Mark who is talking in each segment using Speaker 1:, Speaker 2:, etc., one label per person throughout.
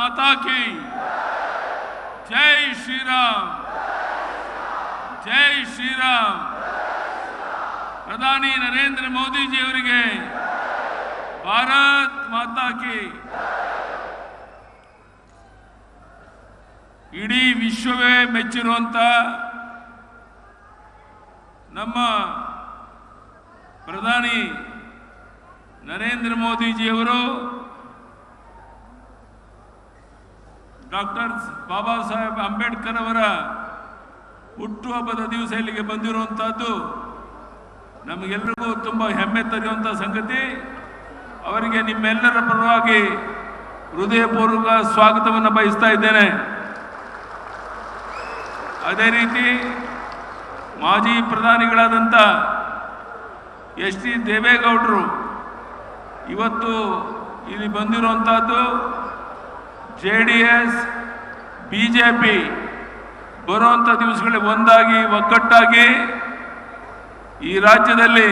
Speaker 1: ಮಾತಾ जय ಜೈ ಶ್ರೀರಾಮ್ ಜೈ ಶ್ರೀರಾಮ್ ಪ್ರಧಾನಿ ನರೇಂದ್ರ ಮೋದಿಜಿ ಅವರಿಗೆ ಭಾರತ್ ಮಾತಾ ಕಿ ಇಡೀ ವಿಶ್ವವೇ ಮೆಚ್ಚಿರುವಂತ ನಮ್ಮ ಪ್ರಧಾನಿ ನರೇಂದ್ರ ಮೋದಿಜಿಯವರು ಡಾಕ್ಟರ್ ಬಾಬಾ ಸಾಹೇಬ್ ಅಂಬೇಡ್ಕರ್ ಅವರ ಹುಟ್ಟುಹಬ್ಬದ ದಿವಸ ಇಲ್ಲಿಗೆ ಬಂದಿರುವಂತಹದ್ದು ನಮಗೆಲ್ಲರಿಗೂ ತುಂಬ ಹೆಮ್ಮೆ ತರುವಂಥ ಸಂಗತಿ. ಅವರಿಗೆ ನಿಮ್ಮೆಲ್ಲರ ಪರವಾಗಿ ಹೃದಯಪೂರ್ವಕ ಸ್ವಾಗತವನ್ನು ಬಯಸ್ತಾ ಇದ್ದೇನೆ. ಅದೇ ರೀತಿ ಮಾಜಿ ಪ್ರಧಾನಿಗಳಾದಂಥ ಎಸ್ ಟಿ ದೇವೇಗೌಡರು ಇವತ್ತು ಇಲ್ಲಿ ಬಂದಿರುವಂಥದ್ದು J D S B J P ಬರುವಂಥ ಒಂದಾಗಿ, ಒಗ್ಗಟ್ಟಾಗಿ ಈ ರಾಜ್ಯದಲ್ಲಿ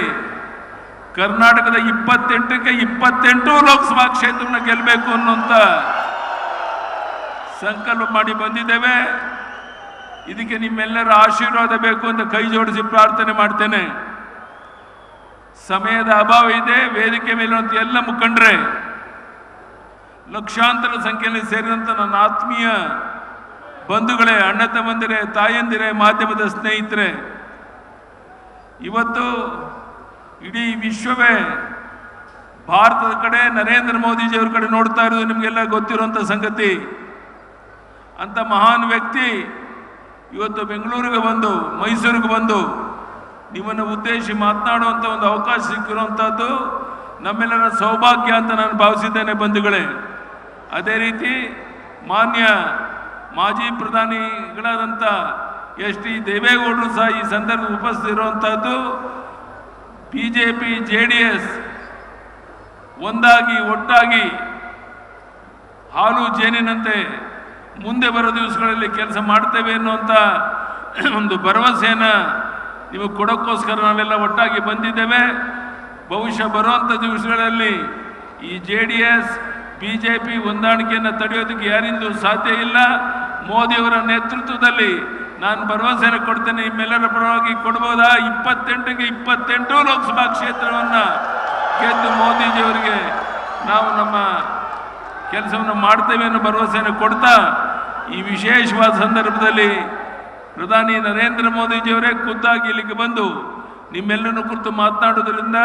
Speaker 1: ಕರ್ನಾಟಕದ ಇಪ್ಪತ್ತೆಂಟಕ್ಕೆ ಇಪ್ಪತ್ತೆಂಟು ಲೋಕಸಭಾ ಕ್ಷೇತ್ರವನ್ನು ಗೆಲ್ಲಬೇಕು ಅನ್ನುವಂಥ ಸಂಕಲ್ಪ ಮಾಡಿ ಬಂದಿದ್ದೇವೆ. ಇದಕ್ಕೆ ನಿಮ್ಮೆಲ್ಲರ ಆಶೀರ್ವಾದ ಬೇಕು ಅಂತ ಕೈ ಜೋಡಿಸಿ ಪ್ರಾರ್ಥನೆ ಮಾಡ್ತೇನೆ. ಸಮಯದ ಅಭಾವ ಇದೆ, ವೇದಿಕೆ ಮೇಲಿರುವಂಥ ಎಲ್ಲ ಮುಖಂಡರೇ. ಲಕ್ಷಾಂತರ ಸಂಖ್ಯೆಯಲ್ಲಿ ಸೇರಿದಂಥ ನನ್ನ ಆತ್ಮೀಯ ಬಂಧುಗಳೇ ಅಣ್ಣ ತಮ್ಮಂದಿರೇ ತಾಯಂದಿರೇ, ಮಾಧ್ಯಮದ ಸ್ನೇಹಿತರೆ, ಇವತ್ತು ಇಡೀ ವಿಶ್ವವೇ ಭಾರತದ ಕಡೆ ನರೇಂದ್ರ ಮೋದಿಜಿಯವ್ರ ಕಡೆ ನೋಡ್ತಾ ಇರೋದು ನಿಮಗೆಲ್ಲ ಗೊತ್ತಿರುವಂಥ ಸಂಗತಿ. ಅಂತ ಮಹಾನ್ ವ್ಯಕ್ತಿ ಇವತ್ತು ಬೆಂಗಳೂರಿಗೆ ಬಂದು, ಮೈಸೂರಿಗೆ ಬಂದು ನಿಮ್ಮನ್ನು ಉದ್ದೇಶಿ ಮಾತನಾಡುವಂಥ ಒಂದು ಅವಕಾಶ ಸಿಕ್ಕಿರುವಂಥದ್ದು ನಮ್ಮೆಲ್ಲರ ಸೌಭಾಗ್ಯ ಅಂತ ನಾನು ಭಾವಿಸಿದ್ದೇನೆ ಬಂಧುಗಳೇ. ಅದೇ ರೀತಿ ಮಾನ್ಯ ಮಾಜಿ ಪ್ರಧಾನಿಗಳಾದಂಥ ಎಸ್ ಟಿ ದೇವೇಗೌಡರು ಸಹ ಈ ಸಂದರ್ಭ ಉಪಸ್ಥಿತಿರುವಂಥದ್ದು B J P J D S ಒಂದಾಗಿ ಒಟ್ಟಾಗಿ ಹಾಲು ಜೇನಿನಂತೆ ಮುಂದೆ ಬರೋ ದಿವಸಗಳಲ್ಲಿ ಕೆಲಸ ಮಾಡ್ತೇವೆ ಅನ್ನುವಂಥ ಒಂದು ಭರವಸೆಯನ್ನು ನಿಮಗೆ ಕೊಡೋಕ್ಕೋಸ್ಕರ ನಾವೆಲ್ಲ ಒಟ್ಟಾಗಿ ಬಂದಿದ್ದೇವೆ. ಬಹುಶಃ ಬರುವಂಥ ದಿವಸಗಳಲ್ಲಿ ಈ J D S B J P ಹೊಂದಾಣಿಕೆಯನ್ನು ತಡೆಯೋದಕ್ಕೆ ಯಾರಿಂದೂ ಸಾಧ್ಯ ಇಲ್ಲ. ಮೋದಿಯವರ ನೇತೃತ್ವದಲ್ಲಿ ನಾನು ಭರವಸೆಯನ್ನು ಕೊಡ್ತೇನೆ, ನಿಮ್ಮೆಲ್ಲರ ಪರವಾಗಿ ಕೊಡ್ಬೋದಾ? ಇಪ್ಪತ್ತೆಂಟಿಗೆ ಇಪ್ಪತ್ತೆಂಟು ಲೋಕಸಭಾ ಕ್ಷೇತ್ರವನ್ನು ಗೆದ್ದು ಮೋದಿಜಿಯವರಿಗೆ ನಾವು ನಮ್ಮ ಕೆಲಸವನ್ನು ಮಾಡ್ತೇವೆ ಅನ್ನೋ ಭರವಸೆಯನ್ನು ಕೊಡ್ತಾ, ಈ ವಿಶೇಷವಾದ ಸಂದರ್ಭದಲ್ಲಿ ಪ್ರಧಾನಿ ನರೇಂದ್ರ ಮೋದಿಜಿಯವರೇ ಖುದ್ದಾಗಿ ಇಲ್ಲಿಗೆ ಬಂದು ನಿಮ್ಮೆಲ್ಲರನ್ನು ಕುರಿತು ಮಾತನಾಡೋದ್ರಿಂದ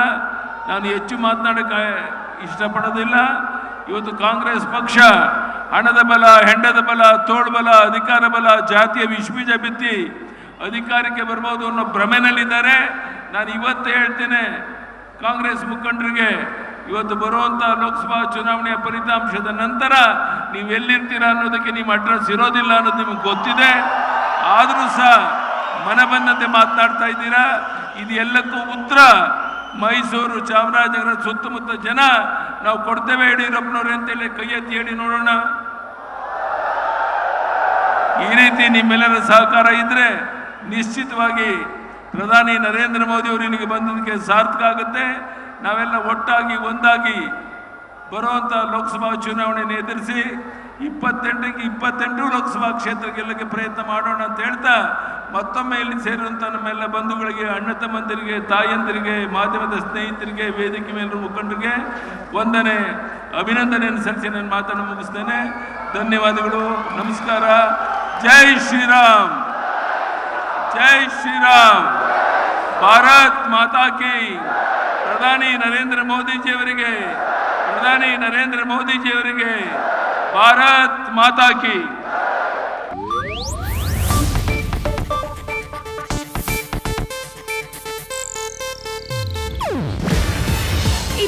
Speaker 1: ನಾನು ಹೆಚ್ಚು ಮಾತನಾಡೋಕ್ಕೆ ಇಷ್ಟಪಡೋದಿಲ್ಲ. ಇವತ್ತು ಕಾಂಗ್ರೆಸ್ ಪಕ್ಷ ಹಣದ ಬಲ, ಹೆಂಡದ ಬಲ ತೋಳ್ಬಲ ಅಧಿಕಾರ ಬಲ, ಜಾತಿಯ ವಿಶ್ವೀಜ ಬಿತ್ತಿ ಅಧಿಕಾರಕ್ಕೆ ಬರ್ಬೋದು ಅನ್ನೋ ಭ್ರಮೆನಲ್ಲಿದ್ದಾರೆ. ನಾನು ಇವತ್ತು ಹೇಳ್ತೇನೆ, ಕಾಂಗ್ರೆಸ್ ಮುಖಂಡರಿಗೆ ಇವತ್ತು ಬರುವಂಥ ಲೋಕಸಭಾ ಚುನಾವಣೆಯ ಫಲಿತಾಂಶದ ನಂತರ ನೀವು ಎಲ್ಲಿರ್ತೀರಾ ಅನ್ನೋದಕ್ಕೆ ನಿಮ್ಮ ಅಡ್ರೆಸ್ ಇರೋದಿಲ್ಲ ಅನ್ನೋದು ನಿಮಗೆ ಗೊತ್ತಿದೆ. ಆದರೂ ಸಹ ಮನ ಬಂದಂತೆ ಮಾತನಾಡ್ತಾ ಇದ್ದೀರಾ? ಇದು ಎಲ್ಲಕ್ಕೂ ಉತ್ತರ ಮೈಸೂರು ಚಾಮರಾಜನಗರ ಸುತ್ತಮುತ್ತ ಜನ ನಾವು ಕೊಡ್ತೇವೆ ಯಡಿಯೂರಪ್ಪನವ್ರೆ ಅಂತೇಳಿ ಕೈ ಎತ್ತಿ ಹೇಳಿ ನೋಡೋಣ. ಈ ರೀತಿ ನಿಮ್ಮೆಲ್ಲರ ಸಹಕಾರ ಇದ್ರೆ ನಿಶ್ಚಿತವಾಗಿ ಪ್ರಧಾನಿ ನರೇಂದ್ರ ಮೋದಿ ಅವರು ಇಲ್ಲಿಗೆ ಬಂದದಕ್ಕೆ ಸಾರ್ಥಕ ಆಗುತ್ತೆ. ನಾವೆಲ್ಲ ಒಟ್ಟಾಗಿ, ಒಂದಾಗಿ ಬರುವಂಥ ಲೋಕಸಭಾ ಚುನಾವಣೆಯನ್ನು ಎದುರಿಸಿ ಇಪ್ಪತ್ತೆಂಟಕ್ಕೆ, ಇಪ್ಪತ್ತೆಂಟು ಲೋಕಸಭಾ ಕ್ಷೇತ್ರ ಗೆಲ್ಲಕ್ಕೆ ಪ್ರಯತ್ನ ಮಾಡೋಣ ಅಂತ ಹೇಳ್ತಾ ಮತ್ತೊಮ್ಮೆ ಇಲ್ಲಿ ಸೇರುವಂಥ ನಮ್ಮೆಲ್ಲ ಬಂಧುಗಳಿಗೆ, ಅಣ್ಣ ತಮ್ಮಂದಿರಿಗೆ ತಾಯಂದಿರಿಗೆ ಮಾಧ್ಯಮದ ಸ್ನೇಹಿತರಿಗೆ, ವೇದಿಕೆ ಮೇಲೆ ಮುಖಂಡರಿಗೆ ವಂದನೆ, ಅಭಿನಂದನೆಯನ್ನು ಸಲ್ಲಿಸಿ ನಾನು ಮಾತನ್ನು ಮುಗಿಸ್ತೇನೆ. ಧನ್ಯವಾದಗಳು. ನಮಸ್ಕಾರ. ಜೈ ಶ್ರೀರಾಮ್. ಜೈ ಶ್ರೀರಾಮ್. ಭಾರತ್ ಮಾತಾ ಕಿ. ಪ್ರಧಾನಿ ನರೇಂದ್ರ ಮೋದಿಜಿಯವರಿಗೆ, ಪ್ರಧಾನಿ ನರೇಂದ್ರ ಮೋದಿಜಿಯವರಿಗೆ ಭಾರತ್ ಮಾತಾ ಕಿ.